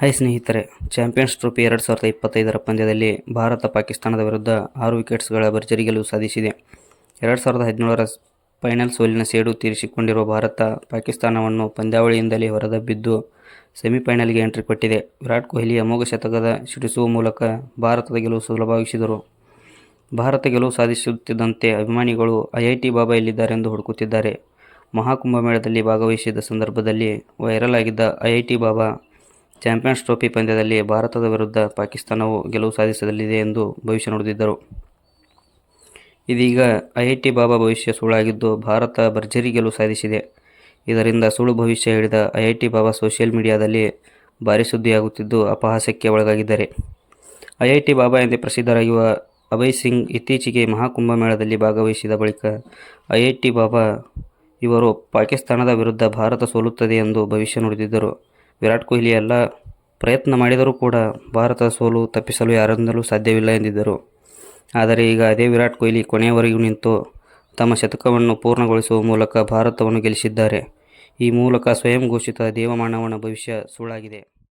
Hi ಸ್ನೇಹಿತರೆ, champions trophy ಎರಡು ಸಾವಿರದ ಇಪ್ಪತ್ತೈದರ ಪಂದ್ಯದಲ್ಲಿ ಭಾರತ ಪಾಕಿಸ್ತಾನದ ವಿರುದ್ಧ ಆರು ವಿಕೆಟ್ಸ್ಗಳ ಭರ್ಜರಿ ಗೆಲುವು ಸಾಧಿಸಿದೆ. ಎರಡು ಸಾವಿರದ ಹದಿನೇಳರ ಫೈನಲ್ ಸೋಲಿನ ಸೇಡು ತೀರಿಸಿಕೊಂಡಿರುವ ಭಾರತ ಪಾಕಿಸ್ತಾನವನ್ನು ಪಂದ್ಯಾವಳಿಯಿಂದಲೇ ಹೊರದಬ್ಬಿದ್ದು ಸೆಮಿಫೈನಲ್ಗೆ ಎಂಟ್ರಿ ಕೊಟ್ಟಿದೆ. ವಿರಾಟ್ ಕೊಹ್ಲಿ ಅಮೋಘ ಶತಕದ ಸಿಡಿಸುವ ಮೂಲಕ ಭಾರತದ ಗೆಲುವು ಸುಲಭವಾಗಿಸಿದರು ಭಾರತ ಗೆಲುವು ಸಾಧಿಸುತ್ತಿದ್ದಂತೆ ಅಭಿಮಾನಿಗಳು ಐಐಟಿ ಬಾಬಾ ಎಲ್ಲಿದ್ದಾರೆಂದು ಹುಡುಕುತ್ತಿದ್ದಾರೆ. ಮಹಾಕುಂಭಮೇಳದಲ್ಲಿ ಭಾಗವಹಿಸಿದ ಸಂದರ್ಭದಲ್ಲಿ ವೈರಲ್ ಆಗಿದ್ದ ಐಐಟಿ ಬಾಬಾ ಚಾಂಪಿಯನ್ಸ್ ಟ್ರೋಫಿ ಪಂದ್ಯದಲ್ಲಿ ಭಾರತದ ವಿರುದ್ಧ ಪಾಕಿಸ್ತಾನವು ಗೆಲುವು ಸಾಧಿಸಲಿದೆ ಎಂದು ಭವಿಷ್ಯ ನುಡಿದಿದ್ದರು. ಇದೀಗ ಐಐಟಿ ಬಾಬಾ ಭವಿಷ್ಯ ಸುಳ್ಳಾಗಿದ್ದು ಭಾರತ ಭರ್ಜರಿ ಗೆಲುವು ಸಾಧಿಸಿದೆ. ಇದರಿಂದ ಸುಳ್ಳು ಭವಿಷ್ಯ ಹೇಳಿದ ಐಐಟಿ ಬಾಬಾ ಸೋಷಿಯಲ್ ಮೀಡಿಯಾದಲ್ಲಿ ಭಾರಿ ಸುದ್ದಿಯಾಗುತ್ತಿದ್ದು ಅಪಹಾಸ್ಯಕ್ಕೆ ಒಳಗಾಗಿದ್ದಾರೆ. ಐಐಟಿ ಬಾಬಾ ಎಂದೇ ಪ್ರಸಿದ್ಧರಾಗಿರುವ ಅಭಯ್ ಸಿಂಗ್ ಇತ್ತೀಚೆಗೆ ಮಹಾಕುಂಭಮೇಳದಲ್ಲಿ ಭಾಗವಹಿಸಿದ ಬಳಿಕ ಐಐಟಿ ಬಾಬಾ ಇವರು ಪಾಕಿಸ್ತಾನದ ವಿರುದ್ಧ ಭಾರತ ಸೋಲುತ್ತದೆ ಎಂದು ಭವಿಷ್ಯ ನುಡಿದಿದ್ದರು. ವಿರಾಟ್ ಕೊಹ್ಲಿ ಎಲ್ಲ ಪ್ರಯತ್ನ ಮಾಡಿದರೂ ಕೂಡ ಭಾರತ ಸೋಲು ತಪ್ಪಿಸಲು ಯಾರಿಂದಲೂ ಸಾಧ್ಯವಿಲ್ಲ ಎಂದಿದ್ದರು. ಆದರೆ ಈಗ ಅದೇ ವಿರಾಟ್ ಕೊಹ್ಲಿ ಕೊನೆಯವರೆಗೂ ನಿಂತು ತಮ್ಮ ಶತಕವನ್ನು ಪೂರ್ಣಗೊಳಿಸುವ ಮೂಲಕ ಭಾರತವನ್ನು ಗೆಲ್ಲಿಸಿದ್ದಾರೆ. ಈ ಮೂಲಕ ಸ್ವಯಂ ಘೋಷಿತ ದೇವಮಾನವನ ಭವಿಷ್ಯ ಸುಳ್ಳಾಗಿದೆ.